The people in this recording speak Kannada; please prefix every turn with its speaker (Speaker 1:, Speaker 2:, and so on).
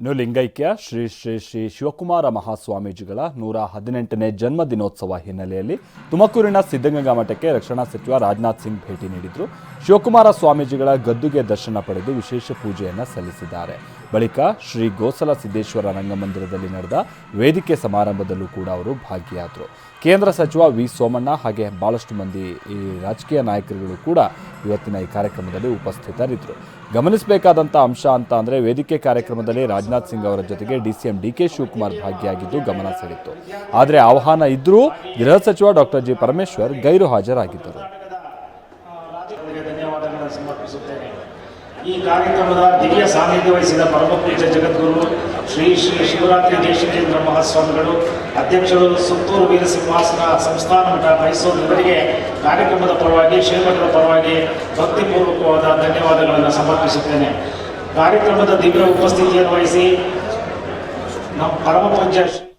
Speaker 1: ಇನ್ನು ಲಿಂಗೈಕ್ಯ ಶ್ರೀ ಶ್ರೀ ಶ್ರೀ ಶಿವಕುಮಾರ ಮಹಾಸ್ವಾಮೀಜಿಗಳ ನೂರ ಹದಿನೆಂಟನೇ ಜನ್ಮ ದಿನೋತ್ಸವ ಹಿನ್ನೆಲೆಯಲ್ಲಿ ತುಮಕೂರಿನ ಸಿದ್ಧಗಂಗಾ ಮಠಕ್ಕೆ ರಕ್ಷಣಾ ಸಚಿವ ರಾಜನಾಥ್ ಸಿಂಗ್ ಭೇಟಿ ನೀಡಿದರು. ಶಿವಕುಮಾರ ಸ್ವಾಮೀಜಿಗಳ ಗದ್ದುಗೆ ದರ್ಶನ ಪಡೆದು ವಿಶೇಷ ಪೂಜೆಯನ್ನು ಸಲ್ಲಿಸಿದ್ದಾರೆ. ಬಳಿಕ ಶ್ರೀ ಗೋಸಲ ಸಿದ್ದೇಶ್ವರ ರಂಗಮಂದಿರದಲ್ಲಿ ನಡೆದ ವೇದಿಕೆ ಸಮಾರಂಭದಲ್ಲೂ ಕೂಡ ಅವರು ಭಾಗಿಯಾದರು. ಕೇಂದ್ರ ಸಚಿವ ವಿ ಸೋಮಣ್ಣ ಹಾಗೆ ಭಾಳಷ್ಟು ಮಂದಿ ಈ ರಾಜಕೀಯ ನಾಯಕರುಗಳು ಕೂಡ ಇವತ್ತಿನ ಈ ಕಾರ್ಯಕ್ರಮದಲ್ಲಿ ಉಪಸ್ಥಿತರಿದ್ದರು ಗಮನಿಸಬೇಕಾದಂಥ ಅಂಶ ಅಂತ ಅಂದರೆ ವೇದಿಕೆ ಕಾರ್ಯಕ್ರಮದಲ್ಲಿ ರಾಜನಾಥ್ ಸಿಂಗ್ ಅವರ ಜೊತೆಗೆ D C M D K Shivakumar ಭಾಗಿಯಾಗಿದ್ದು ಗಮನ ಸೆಳೆಯಿತು. ಆದರೆ ಆಹ್ವಾನ ಇದ್ದರೂ ಗೃಹ ಸಚಿವ ಡಾಕ್ಟರ್ ಜಿ ಪರಮೇಶ್ವರ್ ಗೈರು ಹಾಜರಾಗಿದ್ದರು.
Speaker 2: ಈ ಕಾರ್ಯಕ್ರಮದ ದಿವ್ಯ ಸಾನ್ನಿಧ್ಯ ವಹಿಸಿದ ಪರಮಪೂಜ್ಯ ಜಗದ್ಗುರು ಶ್ರೀ ಶ್ರೀ ಶಿವರಾತ್ರಿ ದೇಶಿಕೇಂದ್ರ ಮಹಾಸ್ವಾಮಿಗಳು, ಅಧ್ಯಕ್ಷರು ಸುತ್ತೂರು ವೀರಸಿಂಹಾಸನ ಸಂಸ್ಥಾನ ಮಠ ಮೈಸೂರು ಇವರಿಗೆ ಕಾರ್ಯಕ್ರಮದ ಪರವಾಗಿ ಶ್ರೀಮಠದ ಪರವಾಗಿ ಭಕ್ತಿಪೂರ್ವಕವಾದ ಧನ್ಯವಾದಗಳನ್ನು ಸಮರ್ಪಿಸುತ್ತೇನೆ. ಕಾರ್ಯಕ್ರಮದ ದಿವ್ಯ ಉಪಸ್ಥಿತಿಯನ್ನು ವಹಿಸಿ ನಮ್ಮ ಪರಮಪೂಜ್ಯ